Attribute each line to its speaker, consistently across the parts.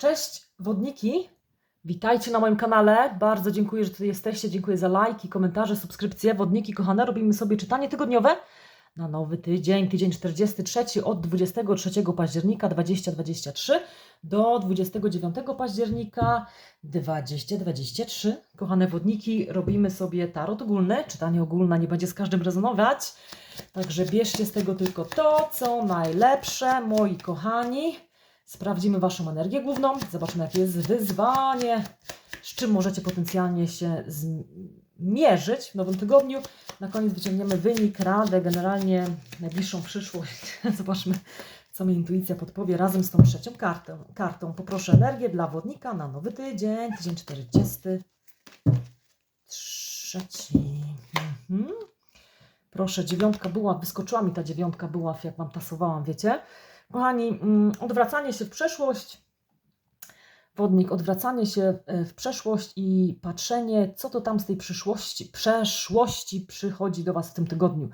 Speaker 1: Cześć wodniki, witajcie na moim kanale. Bardzo dziękuję, że tutaj jesteście. Dziękuję za lajki, komentarze, subskrypcje. Wodniki kochane, robimy sobie czytanie tygodniowe na nowy tydzień, tydzień 43 od 23 października 2023 do 29 października 2023. Kochane wodniki, robimy sobie tarot ogólny. Czytanie ogólne nie będzie z każdym rezonować. Także bierzcie z tego tylko to, co najlepsze, moi kochani. Sprawdzimy Waszą energię główną, zobaczymy, jakie jest wyzwanie, z czym możecie potencjalnie się zmierzyć w nowym tygodniu. Na koniec wyciągniemy wynik, radę, generalnie najbliższą przyszłość. Zobaczmy, co mi intuicja podpowie razem z tą trzecią kartą. kartą. Poproszę energię dla wodnika na nowy tydzień, tydzień 40. Trzeci. Mhm. Proszę, dziewiątka była, wyskoczyła mi ta dziewiątka była, jak Wam tasowałam, wiecie? Kochani, mm, odwracanie się w przeszłość, wodnik, odwracanie się e, w przeszłość i patrzenie, co to tam z tej przyszłości, przeszłości przychodzi do Was w tym tygodniu.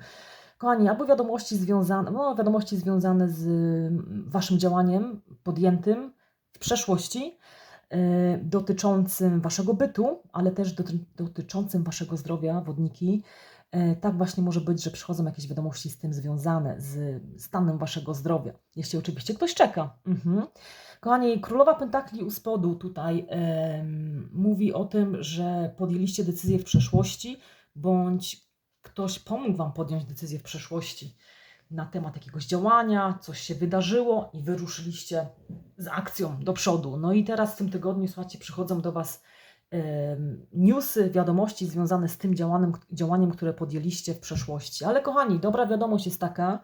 Speaker 1: Kochani, albo wiadomości związane, no, wiadomości związane z mm, Waszym działaniem podjętym w przeszłości, yy, dotyczącym Waszego bytu, ale też doty dotyczącym Waszego zdrowia, wodniki, tak właśnie może być, że przychodzą jakieś wiadomości z tym związane, z stanem waszego zdrowia. Jeśli oczywiście ktoś czeka. Mhm. Kochani, Królowa Pentakli u spodu tutaj e, mówi o tym, że podjęliście decyzję w przeszłości, bądź ktoś pomógł wam podjąć decyzję w przeszłości na temat jakiegoś działania, coś się wydarzyło i wyruszyliście z akcją do przodu. No i teraz w tym tygodniu, słuchajcie, przychodzą do was newsy, wiadomości związane z tym działaniem, działaniem, które podjęliście w przeszłości. Ale kochani, dobra wiadomość jest taka,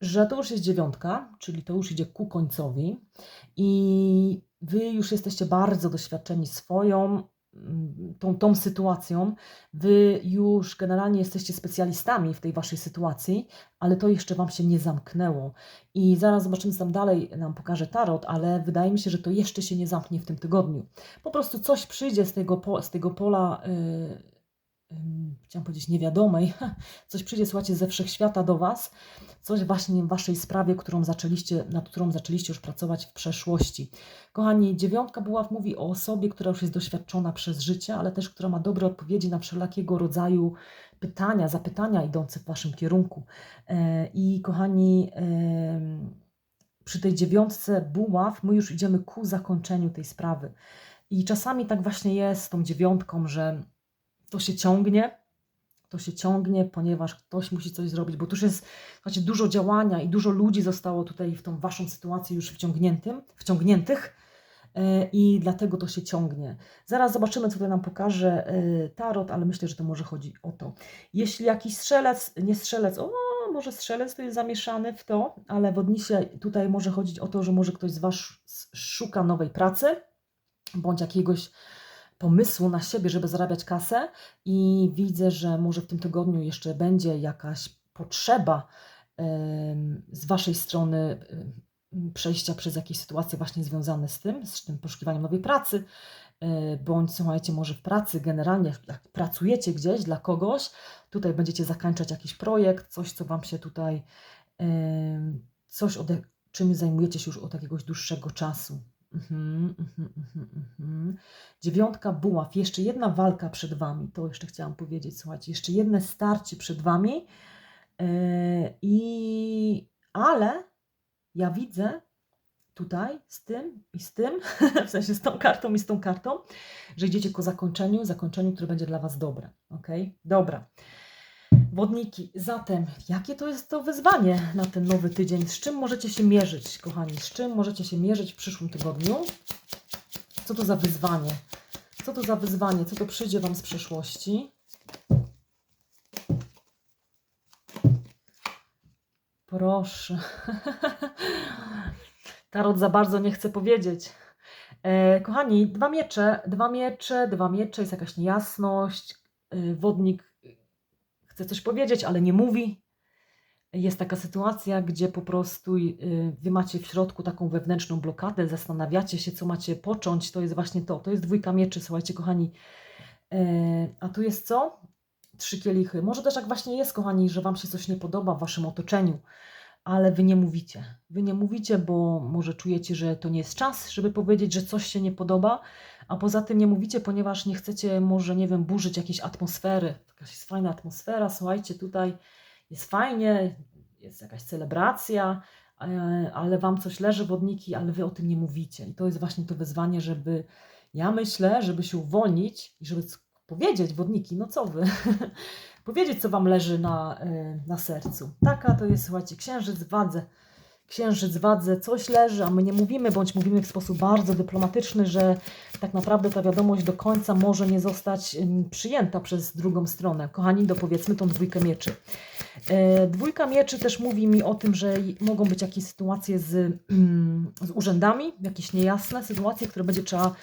Speaker 1: że to już jest dziewiątka, czyli to już idzie ku końcowi i wy już jesteście bardzo doświadczeni swoją tą, tą sytuacją. Wy już generalnie jesteście specjalistami w tej waszej sytuacji, ale to jeszcze wam się nie zamknęło. I zaraz zobaczymy, co tam dalej nam pokaże tarot, ale wydaje mi się, że to jeszcze się nie zamknie w tym tygodniu. Po prostu coś przyjdzie z tego, z tego pola. Yy, chciałam powiedzieć niewiadomej, coś przyjdzie, słuchajcie, ze wszechświata do Was, coś właśnie w Waszej sprawie, którą zaczęliście, nad którą zaczęliście już pracować w przeszłości. Kochani, dziewiątka buław mówi o osobie, która już jest doświadczona przez życie, ale też która ma dobre odpowiedzi na wszelakiego rodzaju pytania, zapytania idące w Waszym kierunku. E, I kochani, przy tej dziewiątce buław my już idziemy ku zakończeniu tej sprawy. I czasami tak właśnie jest z tą dziewiątką, że to się ciągnie, to się ciągnie, ponieważ ktoś musi coś zrobić, bo tu już jest dużo działania i dużo ludzi zostało tutaj w tą waszą sytuację już wciągniętym, wciągniętych e, i dlatego to się ciągnie. Zaraz zobaczymy, co tutaj nam pokaże e, tarot, ale myślę, że to może chodzi o to. Jeśli jakiś strzelec, nie strzelec, o, może strzelec tu jest zamieszany w to, ale w odnisie tutaj może chodzić o to, że może ktoś z Was szuka nowej pracy, bądź jakiegoś pomysłu na siebie, żeby zarabiać kasę i widzę, że może w tym tygodniu jeszcze będzie jakaś potrzeba z Waszej strony przejścia przez jakieś sytuacje właśnie związane z tym, z tym poszukiwaniem nowej pracy, e, bądź słuchajcie, może w pracy generalnie, jak pracujecie gdzieś dla kogoś, tutaj będziecie zakończać jakiś projekt, coś, co Wam się tutaj, coś, czym zajmujecie się już od jakiegoś dłuższego czasu. Mhm, mhm, mhm. Dziewiątka buław, jeszcze jedna walka przed Wami, to jeszcze chciałam powiedzieć, słuchajcie, jeszcze jedne starcie przed Wami yy, i ale ja widzę tutaj z tym i z tym, w sensie z tą kartą i z tą kartą, że idziecie ku zakończeniu, zakończeniu, które będzie dla Was dobre, ok? Dobra. Wodniki, zatem jakie to jest to wyzwanie na ten nowy tydzień? Z czym możecie się mierzyć, kochani? Z czym możecie się mierzyć w przyszłym tygodniu? Co to za wyzwanie? Co to za wyzwanie? Co to przyjdzie Wam z przeszłości? Proszę. Tarot za bardzo nie chce powiedzieć. E, kochani, dwa miecze, dwa miecze, dwa miecze, jest jakaś niejasność. E, wodnik chce coś powiedzieć, ale nie mówi. Jest taka sytuacja, gdzie po prostu y, wy macie w środku taką wewnętrzną blokadę, zastanawiacie się, co macie począć. To jest właśnie to. To jest dwójka mieczy, słuchajcie, kochani. E, a tu jest co? Trzy kielichy. Może też tak właśnie jest, kochani, że Wam się coś nie podoba w Waszym otoczeniu ale wy nie mówicie. Wy nie mówicie, bo może czujecie, że to nie jest czas, żeby powiedzieć, że coś się nie podoba, a poza tym nie mówicie, ponieważ nie chcecie może, nie wiem, burzyć jakiejś atmosfery. Jakaś jest fajna atmosfera, słuchajcie, tutaj jest fajnie, jest jakaś celebracja, e, ale wam coś leży, wodniki, ale wy o tym nie mówicie. I to jest właśnie to wyzwanie, żeby, ja myślę, żeby się uwolnić i żeby powiedzieć, wodniki, no co wy, powiedzieć, co wam leży na, e, na sercu. Taka to jest, słuchajcie, księżyc wadze. Księżyc wadze, coś leży, a my nie mówimy, bądź mówimy w sposób bardzo dyplomatyczny, że tak naprawdę ta wiadomość do końca może nie zostać ym, przyjęta przez drugą stronę. Kochani, dopowiedzmy tą dwójkę mieczy. E, Dwójka mieczy też mówi mi o tym, że mogą być jakieś sytuacje z, mm, z urzędami, jakieś niejasne sytuacje, które będzie trzeba,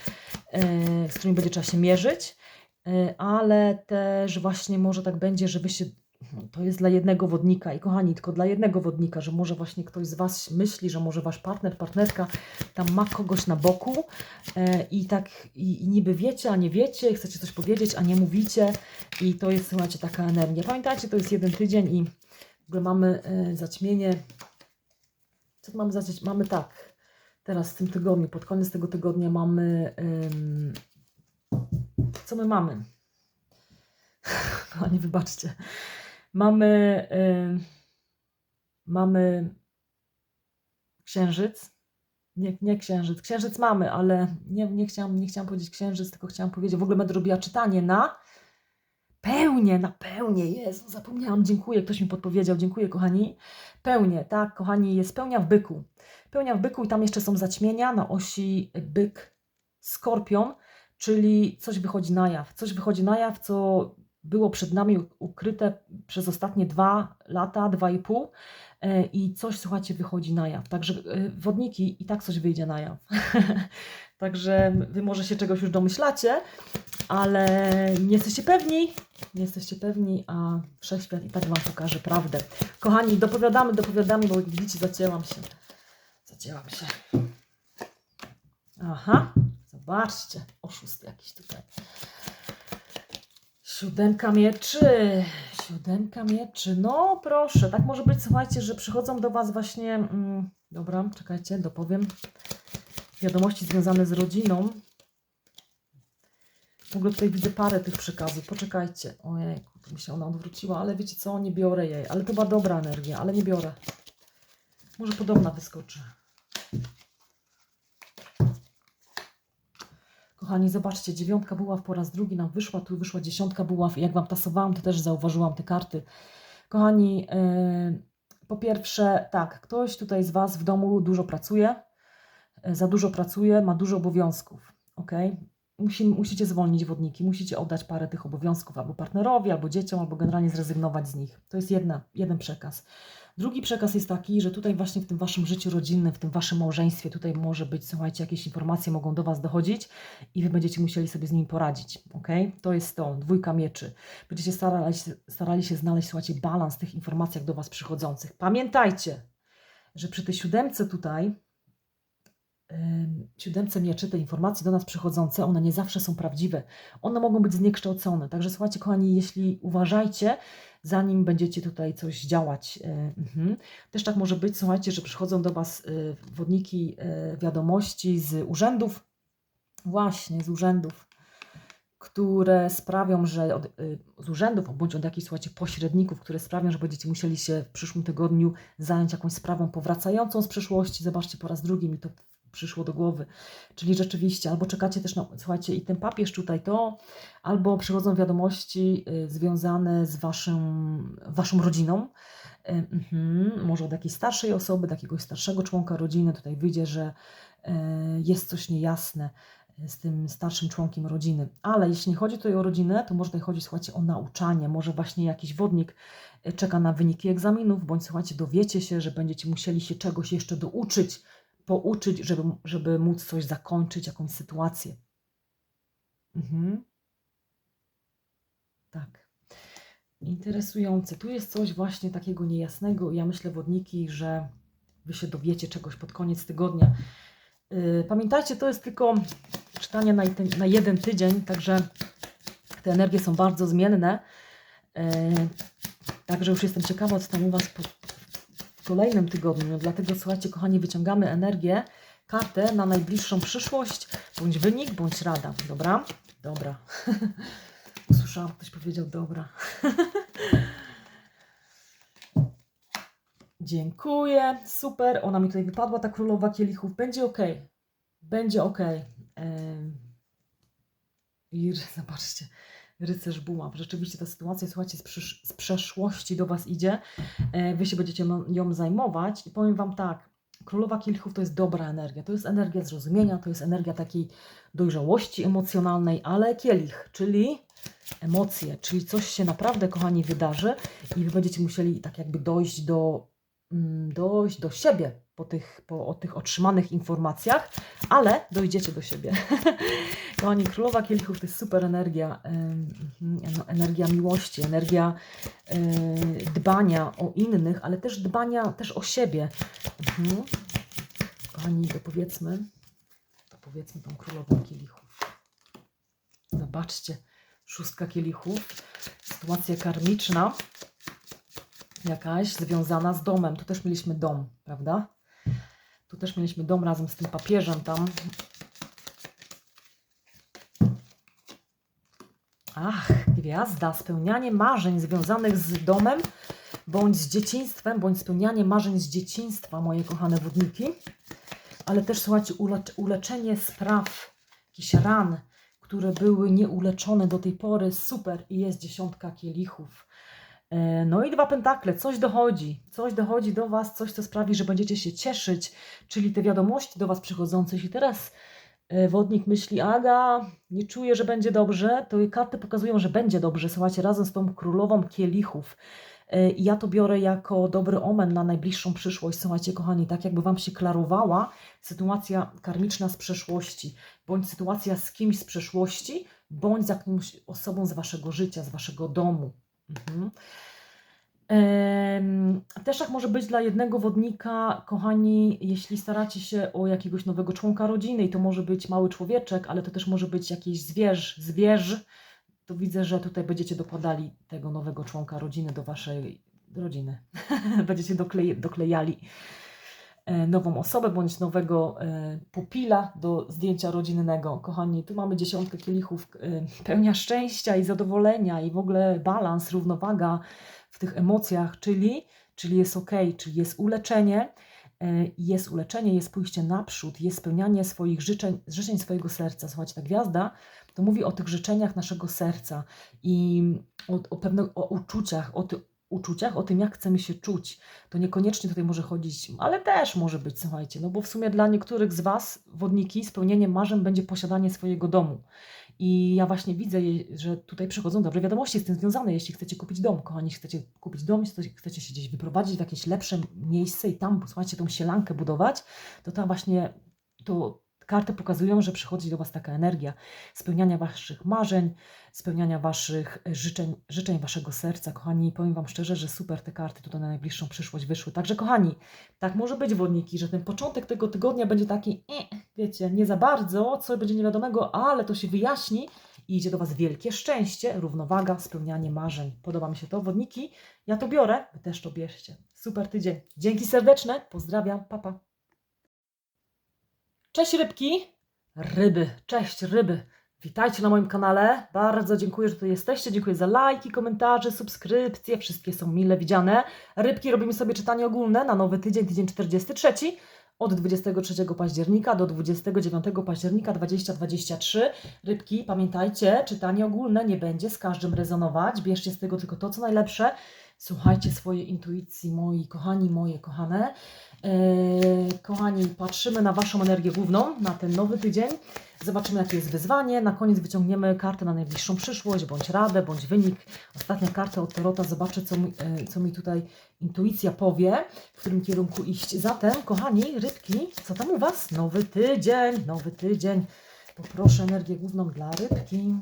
Speaker 1: z którymi będzie trzeba się mierzyć, ale też właśnie może tak będzie, że wy się to jest dla jednego wodnika i kochani, tylko dla jednego wodnika, że może właśnie ktoś z Was myśli, że może Wasz partner, partnerka tam ma kogoś na boku e, i tak i, i niby wiecie, a nie wiecie, chcecie coś powiedzieć, a nie mówicie i to jest, słuchajcie, taka energia. Pamiętajcie, to jest jeden tydzień i w ogóle mamy e, zaćmienie. Co mamy zacząć? Mamy tak, teraz w tym tygodniu, pod koniec tego tygodnia mamy. Co my mamy? Kochani, wybaczcie. Mamy. em, mamy księżyc. Nie, nie księżyc. Księżyc mamy, ale nie, nie, chciałam, nie chciałam powiedzieć księżyc, tylko chciałam powiedzieć, w ogóle będę robiła czytanie na pełnię, na pełnię. Jezu, zapomniałam, dziękuję, ktoś mi podpowiedział, dziękuję kochani. Pełnię, tak, kochani, jest pełnia w byku. Pełnia w byku i tam jeszcze są zaćmienia na osi byk, skorpion, czyli coś wychodzi na jaw. Coś wychodzi na jaw, co było przed nami ukryte przez ostatnie dwa lata, dwa i pół e, i coś, słuchajcie, wychodzi na jaw. Także e, wodniki i tak coś wyjdzie na jaw. Także wy może się czegoś już domyślacie, ale nie jesteście pewni, nie jesteście pewni, a wszechświat i tak wam pokaże prawdę. Kochani, dopowiadamy, dopowiadamy, bo jak widzicie, zacięłam się. Zacięłam się. Aha, zobaczcie, oszust jakiś tutaj. Siódemka mieczy, siódemka mieczy, no proszę, tak może być, słuchajcie, że przychodzą do Was właśnie, mm, dobra, czekajcie, dopowiem, wiadomości związane z rodziną. W ogóle tutaj widzę parę tych przekazów, poczekajcie, ojejku, tu mi się ona odwróciła, ale wiecie co, nie biorę jej, ale to była dobra energia, ale nie biorę. Może podobna wyskoczy. Kochani, zobaczcie, dziewiątka buław po raz drugi nam wyszła, tu wyszła dziesiątka buław i jak Wam tasowałam, to też zauważyłam te karty. Kochani, yy, po pierwsze, tak, ktoś tutaj z Was w domu dużo pracuje, yy, za dużo pracuje, ma dużo obowiązków, ok? Musi, musicie zwolnić wodniki, musicie oddać parę tych obowiązków albo partnerowi, albo dzieciom, albo generalnie zrezygnować z nich. To jest jedna, jeden przekaz. Drugi przekaz jest taki, że tutaj właśnie w tym Waszym życiu rodzinnym, w tym Waszym małżeństwie, tutaj może być, słuchajcie, jakieś informacje mogą do Was dochodzić i Wy będziecie musieli sobie z nimi poradzić, ok? To jest to, dwójka mieczy. Będziecie starali, starali się znaleźć, słuchajcie, balans tych informacjach do Was przychodzących. Pamiętajcie, że przy tej siódemce tutaj, siódemce mieczy, te informacje do nas przychodzące, one nie zawsze są prawdziwe. One mogą być zniekształcone. Także słuchajcie, kochani, jeśli uważajcie, zanim będziecie tutaj coś działać. Yy, mhm. Też tak może być, słuchajcie, że przychodzą do Was yy, wodniki yy, wiadomości z urzędów, właśnie z urzędów, które sprawią, że od, z urzędów bądź od jakichś słuchajcie, pośredników, które sprawią, że będziecie musieli się w przyszłym tygodniu zająć jakąś sprawą powracającą z przeszłości. Zobaczcie, po raz drugi mi to przyszło do głowy. Czyli rzeczywiście, albo czekacie też na, słuchajcie, i ten papież tutaj to, albo przychodzą wiadomości y, związane z waszym, waszą rodziną. Y, mhm, może od jakiejś starszej osoby, do jakiegoś starszego członka rodziny tutaj wyjdzie, że y, jest coś niejasne z tym starszym członkiem rodziny. Ale jeśli chodzi tutaj o rodzinę, to może tutaj chodzi, słuchajcie, o nauczanie. Może właśnie jakiś wodnik czeka na wyniki egzaminów, bądź słuchajcie, dowiecie się, że będziecie musieli się czegoś jeszcze douczyć, pouczyć, żeby, żeby móc coś zakończyć, jakąś sytuację. Mhm. Tak. Interesujące. Tu jest coś właśnie takiego niejasnego. Ja myślę, wodniki, że wy się dowiecie czegoś pod koniec tygodnia. Yy, Pamiętajcie, to jest tylko czytanie na, na jeden tydzień, także te energie są bardzo zmienne. Yy, Także już jestem ciekawa, co tam u Was po, kolejnym tygodniu. Dlatego słuchajcie, kochani, wyciągamy energię, kartę na najbliższą przyszłość, bądź wynik, bądź rada. Dobra? Dobra. Usłyszałam, ktoś powiedział dobra. Dziękuję, super. Ona mi tutaj wypadła, ta królowa kielichów. Będzie ok. Będzie ok. I zobaczcie, rycerz buław. Rzeczywiście ta sytuacja, słuchajcie, z, przysz- z przeszłości do Was idzie. E, Wy się będziecie nią zajmować i powiem Wam tak, Królowa Kielichów to jest dobra energia, to jest energia zrozumienia, to jest energia takiej dojrzałości emocjonalnej, ale kielich, czyli emocje, czyli coś się naprawdę, kochani, wydarzy i Wy będziecie musieli tak jakby dojść do, mm, dojść do siebie po tych, po o tych otrzymanych informacjach, ale dojdziecie do siebie. Kochani, Królowa Kielichów to jest super energia, mhm, energia miłości, energia e, dbania o innych, ale też dbania też o siebie. Mhm. Kochani, to powiedzmy tą Królową Kielichów. Zobaczcie, szóstka kielichów, sytuacja karmiczna, jakaś związana z domem. Tu też mieliśmy dom, prawda? Tu też mieliśmy dom razem z tym papieżem tam. Ach, gwiazda, spełnianie marzeń związanych z domem, bądź z dzieciństwem, bądź spełnianie marzeń z dzieciństwa, moje kochane wodniki. Ale też, słuchajcie, ulecz uleczenie spraw, jakichś ran, które były nieuleczone do tej pory. Super. I jest dziesiątka kielichów. E, No i dwa pentakle, coś dochodzi, coś dochodzi do Was, coś co sprawi, że będziecie się cieszyć, czyli te wiadomości do Was przychodzące. Jeśli teraz e, wodnik myśli, Aga, nie czuję, że będzie dobrze, to karty pokazują, że będzie dobrze. Słuchajcie, razem z tą królową kielichów. E, I ja to biorę jako dobry omen na najbliższą przyszłość. Słuchajcie, kochani, tak jakby Wam się klarowała sytuacja karmiczna z przeszłości, bądź sytuacja z kimś z przeszłości, bądź z jakąś osobą z Waszego życia, z Waszego domu. Mhm. Tak może być dla jednego wodnika, kochani, jeśli staracie się o jakiegoś nowego członka rodziny, i to może być mały człowieczek, ale to też może być jakiś zwierz, zwierz, to widzę, że tutaj będziecie dokładali tego nowego członka rodziny do waszej rodziny. będziecie doklej, doklejali nową osobę bądź nowego e, pupila do zdjęcia rodzinnego. Kochani, tu mamy dziesiątkę kielichów, e, pełnia szczęścia i zadowolenia i w ogóle balans, równowaga w tych emocjach, czyli, czyli jest ok, czyli jest uleczenie, e, jest uleczenie, jest pójście naprzód, jest spełnianie swoich życzeń, życzeń swojego serca. Słuchajcie, ta gwiazda to mówi o tych życzeniach naszego serca i o, o pewnych o uczuciach, o tych uczuciach, o tym, jak chcemy się czuć. To niekoniecznie tutaj może chodzić, ale też może być, słuchajcie, no bo w sumie dla niektórych z Was, wodniki, spełnieniem marzeń będzie posiadanie swojego domu. I ja właśnie widzę, że tutaj przychodzą dobre wiadomości z tym związane. Jeśli chcecie kupić dom, kochani, chcecie kupić dom, chcecie się gdzieś wyprowadzić w jakieś lepsze miejsce i tam, słuchajcie, tą sielankę budować, to tam właśnie to karty pokazują, że przychodzi do Was taka energia spełniania Waszych marzeń, spełniania Waszych życzeń, życzeń Waszego serca. Kochani, powiem Wam szczerze, że super te karty tutaj na najbliższą przyszłość wyszły. Także kochani, tak może być wodniki, że ten początek tego tygodnia będzie taki, eh, wiecie, nie za bardzo, co będzie niewiadomego, ale to się wyjaśni i idzie do Was wielkie szczęście, równowaga, spełnianie marzeń. Podoba mi się to, wodniki. Ja to biorę, Wy też to bierzcie. Super tydzień. Dzięki serdeczne, pozdrawiam, papa. Pa. Cześć rybki, ryby, cześć ryby. Witajcie na moim kanale. Bardzo dziękuję, że tu jesteście. Dziękuję za lajki, komentarze, subskrypcje. Wszystkie są mile widziane. Rybki robimy sobie czytanie ogólne na nowy tydzień, tydzień 43. Od 23 października do 29 października 2023. Rybki, pamiętajcie, czytanie ogólne nie będzie z każdym rezonować. Bierzcie z tego tylko to, co najlepsze. Słuchajcie swojej intuicji, moi kochani, moje kochane. Eee, kochani, patrzymy na Waszą energię główną na ten nowy tydzień. Zobaczymy, jakie jest wyzwanie. Na koniec wyciągniemy kartę na najbliższą przyszłość, bądź radę, bądź wynik. Ostatnia karta od Tarota. Zobaczę, co mi, e, co mi tutaj intuicja powie, w którym kierunku iść. Zatem, kochani, rybki, co tam u Was? Nowy tydzień, nowy tydzień. Poproszę energię główną dla rybki.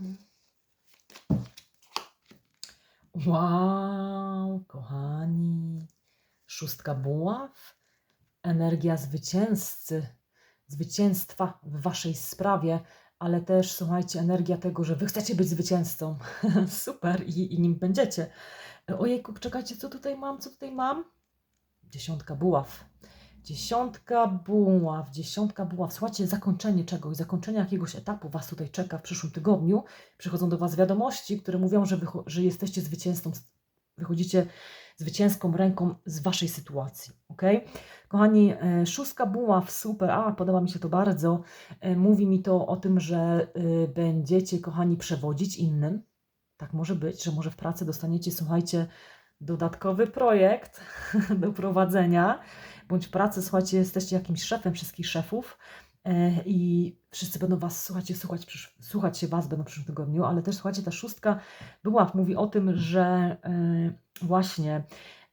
Speaker 1: Wow, kochani. Szóstka buław. Energia zwycięzcy, zwycięstwa w Waszej sprawie, ale też, słuchajcie, energia tego, że Wy chcecie być zwycięzcą. Super i, i nim będziecie. Ojejku, czekajcie, co tutaj mam, co tutaj mam? Dziesiątka buław. Dziesiątka buław, dziesiątka buław. Słuchajcie, zakończenie czegoś, zakończenie jakiegoś etapu Was tutaj czeka w przyszłym tygodniu. Przychodzą do Was wiadomości, które mówią, że, że jesteście zwycięzcą, wychodzicie zwycięską ręką z Waszej sytuacji. ok? Kochani, e, szóstka buław, super, a podoba mi się to bardzo. E, Mówi mi to o tym, że y, będziecie, kochani, przewodzić innym. Tak może być, że może w pracy dostaniecie, słuchajcie, dodatkowy projekt do prowadzenia, bądź pracy, słuchajcie, jesteście jakimś szefem wszystkich szefów e, i wszyscy będą Was, słuchajcie, słuchać, słuchać się Was będą w przyszłym tygodniu, ale też, słuchajcie, ta szóstka była, mówi o tym, że e, właśnie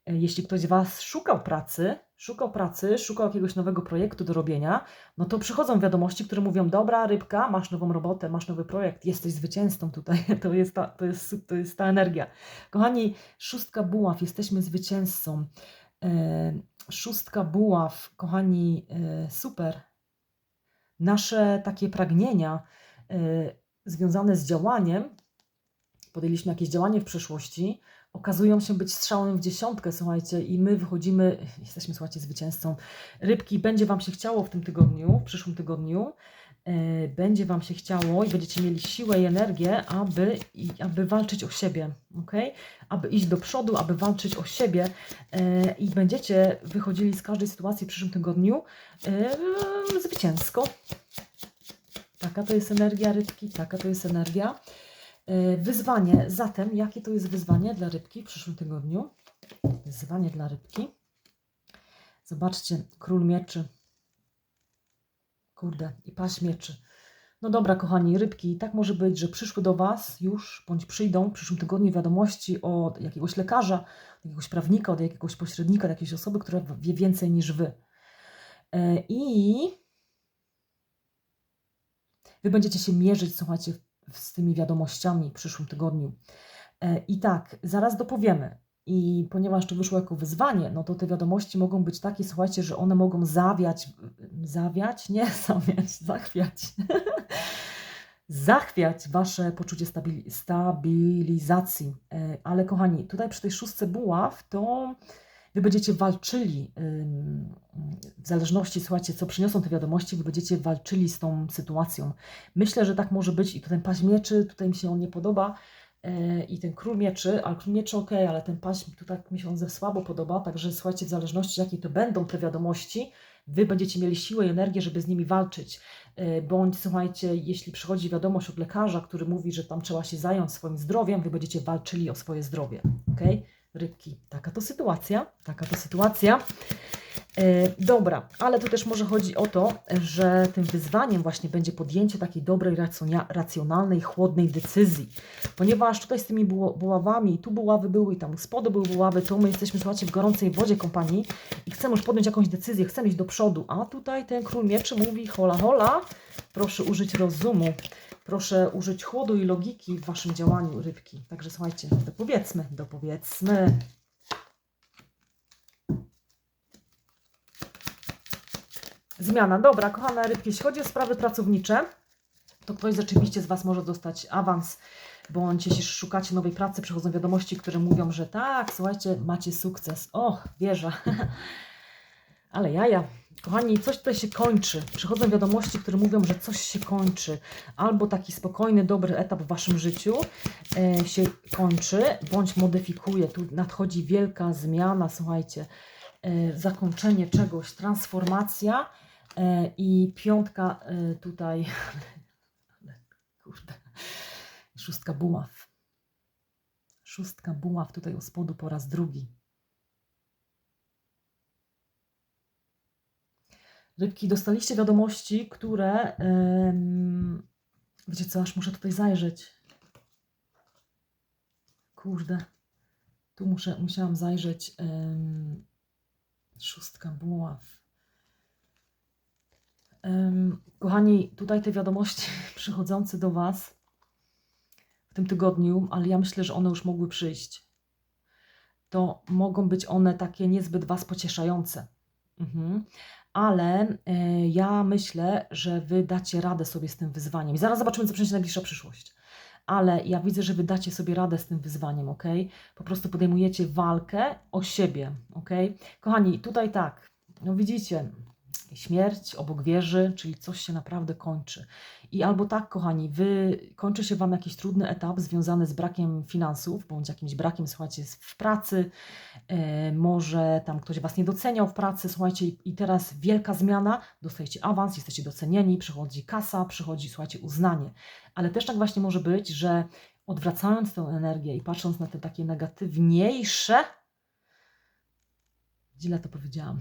Speaker 1: e, jeśli ktoś z Was szukał pracy, szukał pracy, szukał jakiegoś nowego projektu do robienia, no to przychodzą wiadomości, które mówią, dobra rybka, masz nową robotę, masz nowy projekt, jesteś zwycięzcą tutaj, to jest ta, to jest, to jest ta energia. Kochani, szóstka buław, jesteśmy zwycięzcą. Szóstka buław, kochani, e, super. Nasze takie pragnienia e, związane z działaniem, podjęliśmy jakieś działanie w przeszłości, okazują się być strzałem w dziesiątkę, słuchajcie, i my wychodzimy, jesteśmy, słuchajcie, zwycięzcą. Rybki, będzie Wam się chciało w tym tygodniu, w przyszłym tygodniu, będzie Wam się chciało i będziecie mieli siłę i energię, aby, aby walczyć o siebie, ok? Aby iść do przodu, aby walczyć o siebie e, i będziecie wychodzili z każdej sytuacji w przyszłym tygodniu e, zwycięsko. Taka to jest energia rybki, taka to jest energia. Wyzwanie. Zatem, jakie to jest wyzwanie dla rybki w przyszłym tygodniu? Wyzwanie dla rybki. Zobaczcie, król mieczy. Kurde, i paź mieczy. No dobra, kochani, rybki, tak może być, że przyszły do Was już, bądź przyjdą w przyszłym tygodniu wiadomości od jakiegoś lekarza, od jakiegoś prawnika, od jakiegoś pośrednika, od jakiejś osoby, która wie więcej niż Wy. E, I Wy będziecie się mierzyć, słuchajcie, z tymi wiadomościami w przyszłym tygodniu. E, I tak, zaraz dopowiemy. I ponieważ to wyszło jako wyzwanie, no to te wiadomości mogą być takie, słuchajcie, że one mogą zawiać, zawiać? Nie, zawiać, zachwiać. zachwiać Wasze poczucie stabili- stabilizacji. E, Ale kochani, tutaj przy tej szóstce buław to Wy będziecie walczyli, w zależności, słuchajcie, co przyniosą te wiadomości, Wy będziecie walczyli z tą sytuacją. Myślę, że tak może być i tutaj paź mieczy, tutaj mi się on nie podoba i ten król mieczy, ale król mieczy ok, ale ten paź tutaj mi się on ze słabo podoba, także słuchajcie, w zależności jakie to będą te wiadomości, Wy będziecie mieli siłę i energię, żeby z nimi walczyć. E, Bądź słuchajcie, jeśli przychodzi wiadomość od lekarza, który mówi, że tam trzeba się zająć swoim zdrowiem, Wy będziecie walczyli o swoje zdrowie. ok? Rybki. Taka to sytuacja, taka to sytuacja. E, dobra, ale tu też może chodzi o to, że tym wyzwaniem właśnie będzie podjęcie takiej dobrej, racjonalnej, chłodnej decyzji. Ponieważ tutaj z tymi buła- buławami, tu buławy były i tam spodu były buławy, to my jesteśmy, słuchajcie, w gorącej wodzie kompanii i chcemy już podjąć jakąś decyzję, chcemy iść do przodu. A tutaj ten król mieczy mówi, hola, hola, proszę użyć rozumu. Proszę użyć chłodu i logiki w waszym działaniu, rybki. Także słuchajcie, dopowiedzmy, dopowiedzmy. Zmiana. Dobra, kochane rybki, jeśli chodzi o sprawy pracownicze, to ktoś rzeczywiście z Was może dostać awans, bądź jeśli szukacie nowej pracy, przychodzą wiadomości, które mówią, że tak, słuchajcie, macie sukces. Och, wierzę. Ale jaja. Kochani, coś tutaj się kończy. Przychodzą wiadomości, które mówią, że coś się kończy. Albo taki spokojny, dobry etap w Waszym życiu e, się kończy, bądź modyfikuje. Tu nadchodzi wielka zmiana, słuchajcie. E, zakończenie czegoś, transformacja i piątka e, tutaj. Kurde. Szóstka buław. Szóstka buław tutaj u spodu po raz drugi. Rybki, dostaliście wiadomości, które. em, wiecie co, aż muszę tutaj zajrzeć. Kurde. Tu muszę, musiałam zajrzeć. szóstka buław. Kochani, tutaj te wiadomości przychodzące do Was w tym tygodniu, ale ja myślę, że one już mogły przyjść. To mogą być one takie niezbyt Was pocieszające. Mhm. Ale e, ja myślę, że Wy dacie radę sobie z tym wyzwaniem. I zaraz zobaczymy, co przyniesie najbliższa przyszłość. ale ja widzę, że wy dacie sobie radę z tym wyzwaniem, ok? Po prostu podejmujecie walkę o siebie, ok? Kochani, tutaj tak, no widzicie, śmierć obok wieży, czyli coś się naprawdę kończy. I albo tak, kochani, wy kończy się wam jakiś trudny etap związany z brakiem finansów, bądź jakimś brakiem, słuchajcie, w pracy, e, może tam ktoś was nie doceniał w pracy, słuchajcie, i- i teraz wielka zmiana, dostajecie awans, jesteście docenieni, przychodzi kasa, przychodzi, słuchajcie, uznanie. Ale też tak właśnie może być, że odwracając tę energię i patrząc na te takie negatywniejsze, źle to powiedziałam,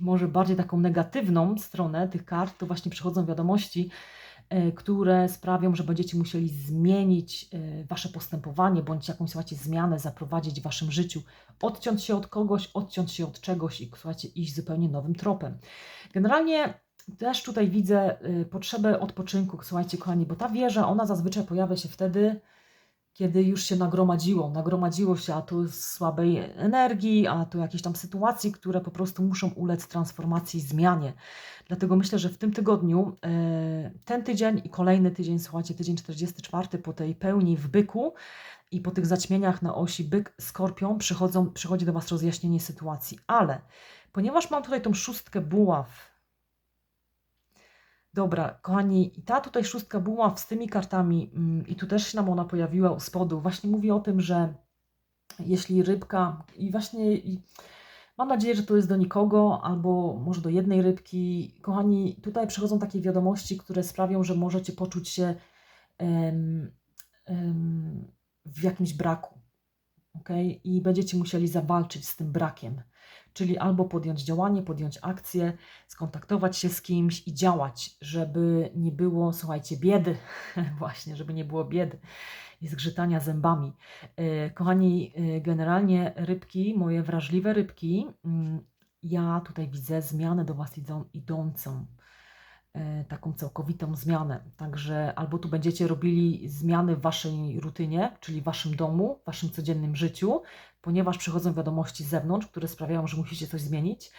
Speaker 1: może bardziej taką negatywną stronę tych kart, to właśnie przychodzą wiadomości, e, które sprawią, że będziecie musieli zmienić e, wasze postępowanie, bądź jakąś, słuchajcie, zmianę zaprowadzić w waszym życiu, odciąć się od kogoś, odciąć się od czegoś i, słuchajcie, iść zupełnie nowym tropem. Generalnie też tutaj widzę y, potrzebę odpoczynku, słuchajcie, kochani, bo ta wieża, ona zazwyczaj pojawia się wtedy, kiedy już się nagromadziło. Nagromadziło się, a tu słabej energii, a tu jakieś tam sytuacji, które po prostu muszą ulec transformacji, zmianie. Dlatego myślę, że w tym tygodniu, e, ten tydzień i kolejny tydzień, słuchajcie, tydzień 44 po tej pełni w byku i po tych zaćmieniach na osi byk-skorpion przychodzi do Was rozjaśnienie sytuacji. Ale ponieważ mam tutaj tą szóstkę buław, Dobra, kochani, i ta tutaj szóstka buław z tymi kartami, mm, i tu też się nam ona pojawiła u spodu, właśnie mówi o tym, że jeśli rybka, i właśnie i mam nadzieję, że to jest do nikogo, albo może do jednej rybki. Kochani, tutaj przychodzą takie wiadomości, które sprawią, że możecie poczuć się em, em, w jakimś braku. Ok? I będziecie musieli zawalczyć z tym brakiem. Czyli albo podjąć działanie, podjąć akcję, skontaktować się z kimś i działać, żeby nie było, słuchajcie, biedy, właśnie, żeby nie było biedy i zgrzytania zębami. E, Kochani, e, generalnie rybki, moje wrażliwe rybki, mm, ja tutaj widzę zmianę do Was idą, idącą, taką całkowitą zmianę. Także albo tu będziecie robili zmiany w Waszej rutynie, czyli w Waszym domu, w Waszym codziennym życiu, ponieważ przychodzą wiadomości z zewnątrz, które sprawiają, że musicie coś zmienić.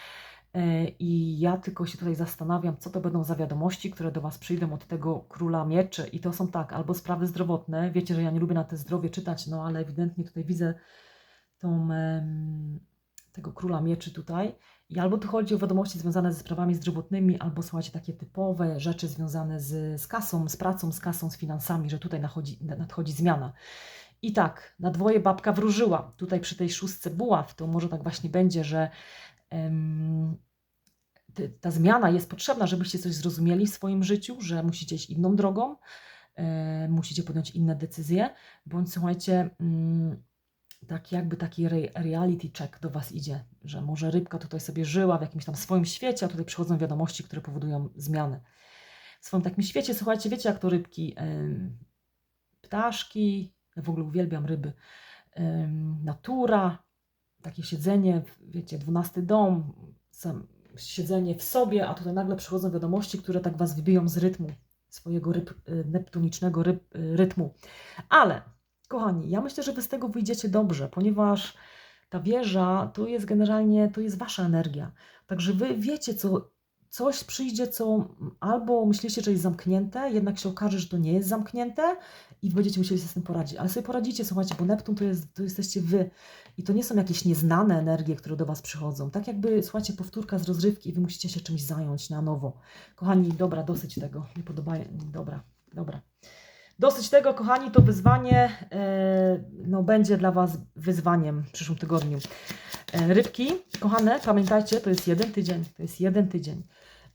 Speaker 1: E, I ja tylko się tutaj zastanawiam, co to będą za wiadomości, które do Was przyjdą od tego króla mieczy. I to są tak, albo sprawy zdrowotne. Wiecie, że ja nie lubię na te zdrowie czytać, no ale ewidentnie tutaj widzę tą, tego króla mieczy tutaj. I albo tu chodzi o wiadomości związane ze sprawami zdrowotnymi, albo słuchajcie, takie typowe rzeczy związane z, z kasą, z pracą, z kasą, z finansami, że tutaj nadchodzi, nadchodzi zmiana. I tak, na dwoje babka wróżyła. Tutaj przy tej szóstce buław, to może tak właśnie będzie, że ta zmiana jest potrzebna, żebyście coś zrozumieli w swoim życiu, że musicie iść inną drogą, e, musicie podjąć inne decyzje, bądź słuchajcie, mm, tak jakby taki re reality check do Was idzie, że może rybka tutaj sobie żyła w jakimś tam swoim świecie, a tutaj przychodzą wiadomości, które powodują zmianę. W swoim takim świecie, słuchajcie, wiecie jak to rybki, em, ptaszki, ja w ogóle uwielbiam ryby, em, natura, takie siedzenie, wiecie, dwunasty dom, sam, siedzenie w sobie, a tutaj nagle przychodzą wiadomości, które tak Was wybiją z rytmu, swojego ryb, y, neptunicznego ryb, y, rytmu. Ale, kochani, ja myślę, że Wy z tego wyjdziecie dobrze, ponieważ ta wieża to jest generalnie, to jest Wasza energia. Także Wy wiecie, co coś przyjdzie, co albo myślicie, że jest zamknięte, jednak się okaże, że to nie jest zamknięte i będziecie musieli sobie z tym poradzić. Ale sobie poradzicie, słuchajcie, bo Neptun to, jest, to jesteście Wy. I to nie są jakieś nieznane energie, które do Was przychodzą. Tak jakby, słuchajcie, powtórka z rozrywki i Wy musicie się czymś zająć na nowo. Kochani, dobra, dosyć tego. Nie podoba Dobra, dobra. Dosyć tego, kochani, to wyzwanie e, no, będzie dla Was wyzwaniem w przyszłym tygodniu. E, rybki, kochane, pamiętajcie, to jest jeden tydzień. To jest jeden tydzień.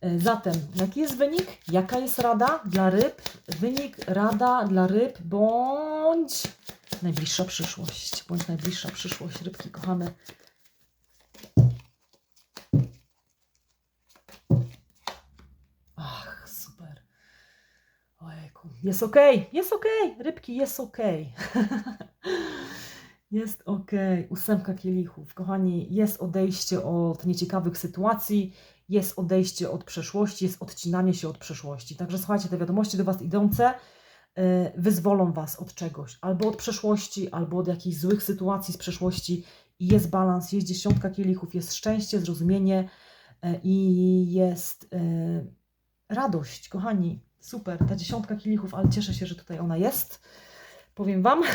Speaker 1: E, Zatem, jaki jest wynik? Jaka jest rada dla ryb? Wynik, rada dla ryb bądź najbliższa przyszłość. Bądź najbliższa przyszłość, rybki kochane. Ach, super. Ojejku. Jest ok, jest ok, rybki, jest ok. jest ok. Ósemka kielichów. Kochani, jest odejście od nieciekawych sytuacji, jest odejście od przeszłości, jest odcinanie się od przeszłości. Także słuchajcie, te wiadomości do Was idące y, wyzwolą Was od czegoś, albo od przeszłości, albo od jakichś złych sytuacji z przeszłości. I jest balans, jest dziesiątka kielichów, jest szczęście, zrozumienie y, i jest y, radość. Kochani, super, ta dziesiątka kielichów, ale cieszę się, że tutaj ona jest. Powiem Wam.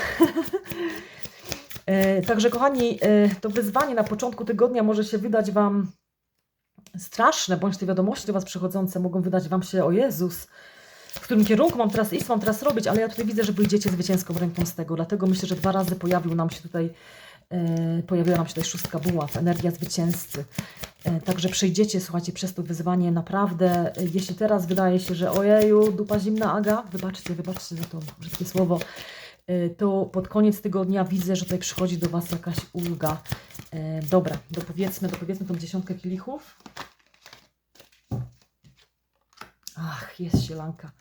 Speaker 1: E, Także, kochani, e, to wyzwanie na początku tygodnia może się wydać Wam straszne, bądź te wiadomości do Was przychodzące mogą wydać Wam się, o Jezus, w którym kierunku mam teraz iść, mam teraz robić, ale ja tutaj widzę, że wyjdziecie zwycięską ręką z tego, dlatego myślę, że dwa razy pojawił nam się tutaj, pojawiła nam się tutaj szóstka buław, energia zwycięzcy. E, Także przejdziecie, słuchajcie, przez to wyzwanie naprawdę, e, jeśli teraz wydaje się, że ojeju, dupa zimna Aga, wybaczcie, wybaczcie za to brzydkie słowo, e, to pod koniec tygodnia widzę, że tutaj przychodzi do Was jakaś ulga. E, Dobra, dopowiedzmy, dopowiedzmy tą dziesiątkę kielichów. Ach, jest sielanka.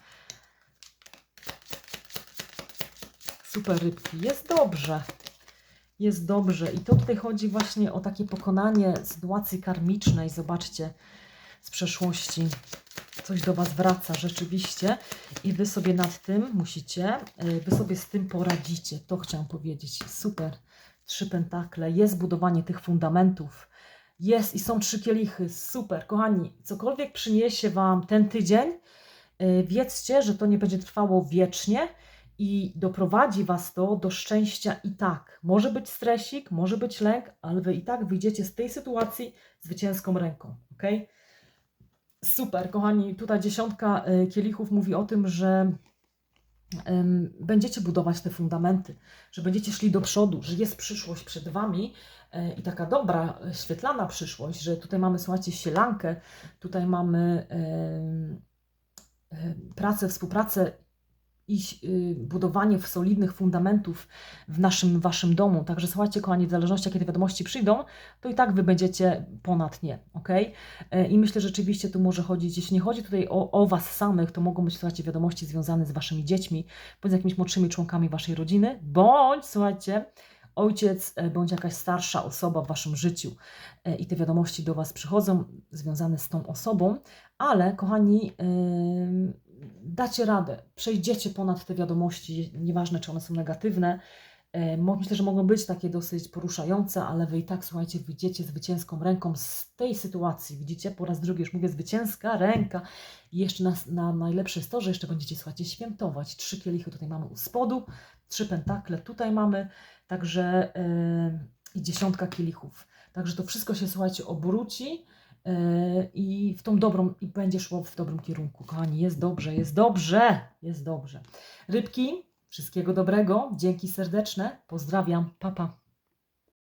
Speaker 1: Super rybki, jest dobrze. Jest dobrze. I to tutaj chodzi właśnie o takie pokonanie sytuacji karmicznej. Zobaczcie, z przeszłości. Coś do Was wraca rzeczywiście i Wy sobie nad tym musicie, y, Wy sobie z tym poradzicie. To chciałam powiedzieć. Super. Trzy pentakle. Jest budowanie tych fundamentów. Jest i są trzy kielichy. Super. Kochani, cokolwiek przyniesie Wam ten tydzień, y, wiedzcie, że to nie będzie trwało wiecznie i doprowadzi Was to do szczęścia i tak. Może być stresik, może być lęk, ale Wy i tak wyjdziecie z tej sytuacji zwycięską ręką. ok? Super, kochani. Tutaj dziesiątka y, kielichów mówi o tym, że będziecie budować te fundamenty, że będziecie szli do przodu, że jest przyszłość przed Wami y, i taka dobra, y, świetlana przyszłość, że tutaj mamy, słuchajcie, sielankę, tutaj mamy y, pracę, współpracę i y, budowanie solidnych fundamentów w naszym, waszym domu. Także słuchajcie, kochani, w zależności jakie te wiadomości przyjdą, to i tak wy będziecie ponad nie, ok? I myślę, że rzeczywiście tu może chodzić, jeśli nie chodzi tutaj o, o was samych, to mogą być, słuchajcie, wiadomości związane z waszymi dziećmi, bądź z jakimiś młodszymi członkami waszej rodziny, bądź, słuchajcie, ojciec e, bądź jakaś starsza osoba w waszym życiu E, i te wiadomości do was przychodzą związane z tą osobą, ale kochani, ym, dacie radę, przejdziecie ponad te wiadomości, nieważne czy one są negatywne. E, Myślę, że mogą być takie dosyć poruszające, ale wy i tak, słuchajcie, wyjdziecie zwycięską ręką z tej sytuacji. Widzicie, po raz drugi już mówię zwycięska ręka. I jeszcze na, na najlepsze jest to, że jeszcze będziecie, słuchajcie, świętować. Trzy kielichy tutaj mamy u spodu, trzy pentakle tutaj mamy, także yy, i dziesiątka kielichów. Także to wszystko się, słuchajcie, obróci i w tą dobrą, i będzie szło w dobrym kierunku. Kochani, jest dobrze, jest dobrze, jest dobrze. Rybki, wszystkiego dobrego, dzięki serdeczne, pozdrawiam, papa. Pa.